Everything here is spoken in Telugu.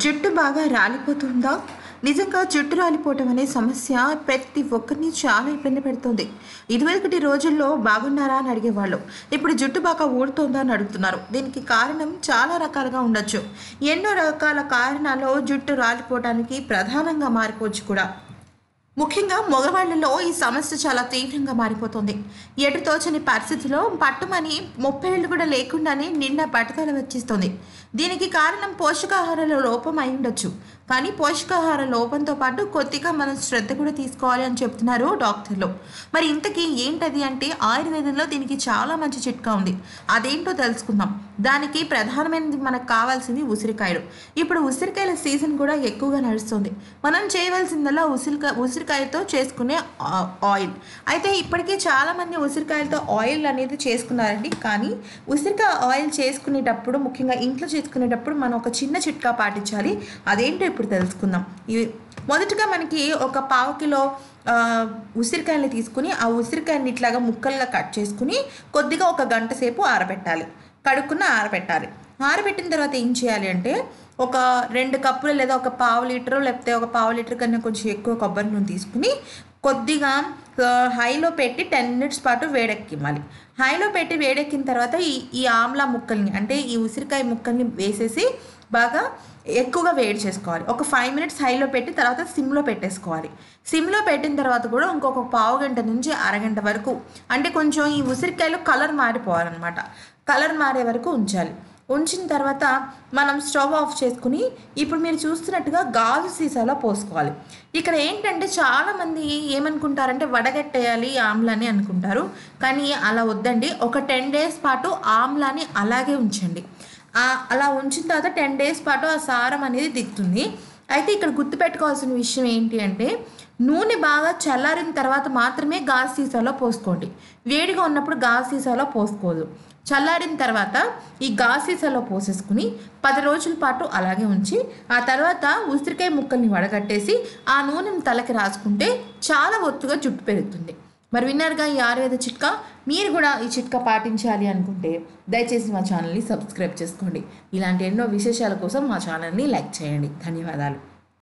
జుట్టు బాగా రాలిపోతుందా? నిజంగా జుట్టు రాలిపోవటం అనే సమస్య ప్రతి ఒక్కరిని చాలా ఇబ్బంది పెడుతుంది. ఇదివరకటి రోజుల్లో బాగున్నారా అని అడిగేవాళ్ళు. ఇప్పుడు జుట్టు బాగా ఊడుతోందా అని అడుగుతున్నారు. దీనికి కారణం చాలా రకాలుగా ఉండొచ్చు. ఎన్నో రకాల కారణాలు జుట్టు రాలిపోవడానికి ప్రధానంగా మారిపోవచ్చు కూడా ముఖ్యంగా మగవాళ్ళలో ఈ సమస్య చాలా తీవ్రంగా మారిపోతుంది. ఎటు తోచని పరిస్థితిలో పట్టుమని ముప్పై ఏళ్ళు కూడా లేకుండానే నిండా పట్టుదల వచ్చేస్తుంది. దీనికి కారణం పోషకాహారాల లోపం అయి ఉండొచ్చు. కానీ పోషకాహార లోపంతో పాటు కొద్దిగా మనం శ్రద్ధ కూడా తీసుకోవాలి అని చెప్తున్నారు డాక్టర్లు. మరి ఇంతకీ ఏంటది అంటే ఆయుర్వేదంలో దీనికి చాలా మంచి చిట్కా ఉంది. అదేంటో తెలుసుకుందాం. దానికి ప్రధానమైనది మనకు కావాల్సింది ఉసిరికాయలు. ఇప్పుడు ఉసిరికాయల సీజన్ కూడా ఎక్కువగా నడుస్తుంది. మనం చేయవలసిందల్లా ఉసిరికాయ ఉసిరి ఉసిరికాయతో చేసుకునే ఆ- ఆయిల్ అయితే ఇప్పటికే చాలామంది ఉసిరికాయలతో ఆయిల్ అనేది చేసుకున్నారండి. కానీ ఉసిరికాయ ఆయిల్ చేసుకునేటప్పుడు ముఖ్యంగా ఇంట్లో చేసుకునేటప్పుడు మనం ఒక చిన్న చిట్కా పాటించాలి. అదేంటో ఇప్పుడు తెలుసుకుందాం. ఇవి మొదటగా మనకి ఒక పావు కిలో ఉసిరికాయని తీసుకుని ఆ ఉసిరికాయని ఇట్లాగా ముక్కలుగా కట్ చేసుకుని కొద్దిగా ఒక గంట సేపు ఆరబెట్టాలి. కడుక్కున్న ఆరబెట్టాలి. ఆరబెట్టిన తర్వాత ఏం చేయాలి అంటే ఒక రెండు కప్పులు లేదా ఒక పావు లీటరు లేకపోతే ఒక పావు లీటర్ కన్నా కొంచెం ఎక్కువ కొబ్బరి నూనె తీసుకుని కొద్దిగా హైలో పెట్టి టెన్ మినిట్స్ పాటు వేడెక్కివ్వాలి. హైలో పెట్టి వేడెక్కిన తర్వాత ఈ ఈ ఆమ్లా ముక్కల్ని అంటే ఈ ఉసిరికాయ ముక్కల్ని వేసేసి బాగా ఎక్కువగా వేడి చేసుకోవాలి. ఒక ఫైవ్ మినిట్స్ హైలో పెట్టి తర్వాత సిమ్లో పెట్టేసుకోవాలి. సిమ్లో పెట్టిన తర్వాత కూడా ఇంకొక పావు గంట నుంచి అరగంట వరకు అంటే కొంచెం ఈ ఉసిరికాయలు కలర్ మారిపోవాలన్నమాట. కలర్ మారే వరకు ఉంచాలి. ఉంచిన తర్వాత మనం స్టవ్ ఆఫ్ చేసుకుని ఇప్పుడు మీరు చూస్తున్నట్టుగా గాజు సీసాలో పోసుకోవాలి. ఇక్కడ ఏంటంటే చాలామంది ఏమనుకుంటారంటే వడగట్టేయాలి ఆమ్లాని అనుకుంటారు. కానీ అలా వద్దండి. ఒక టెన్ డేస్ పాటు ఆమ్లాని అలాగే ఉంచండి. అలా ఉంచిన తర్వాత టెన్ డేస్ పాటు ఆ సారం అనేది దిగుతుంది అయితే ఇక్కడ గుర్తుపెట్టుకోవాల్సిన విషయం ఏంటి అంటే నూనె బాగా చల్లారిన తర్వాత మాత్రమే గాజు సీసాలో పోసుకోండి. వేడిగా ఉన్నప్పుడు గాజు సీసాలో పోసుకోదు. చల్లారిన తర్వాత ఈ గాజు సీసాలో పోసేసుకుని పది రోజుల పాటు అలాగే ఉంచి ఆ తర్వాత ఉసిరికాయ ముక్కల్ని వడగట్టేసి ఆ నూనెని తలకి రాసుకుంటే చాలా ఒత్తుగా జుట్టు పెరుగుతుంది. మరి విన్నారుగా ఈ ఆయుర్వేద చిట్కా? మీరు కూడా ఈ చిట్కా పాటించాలి అనుకుంటే దయచేసి మా ఛానల్ని సబ్స్క్రైబ్ చేసుకోండి. ఇలాంటి ఎన్నో విశేషాల కోసం మా ఛానల్ని లైక్ చేయండి. ధన్యవాదాలు.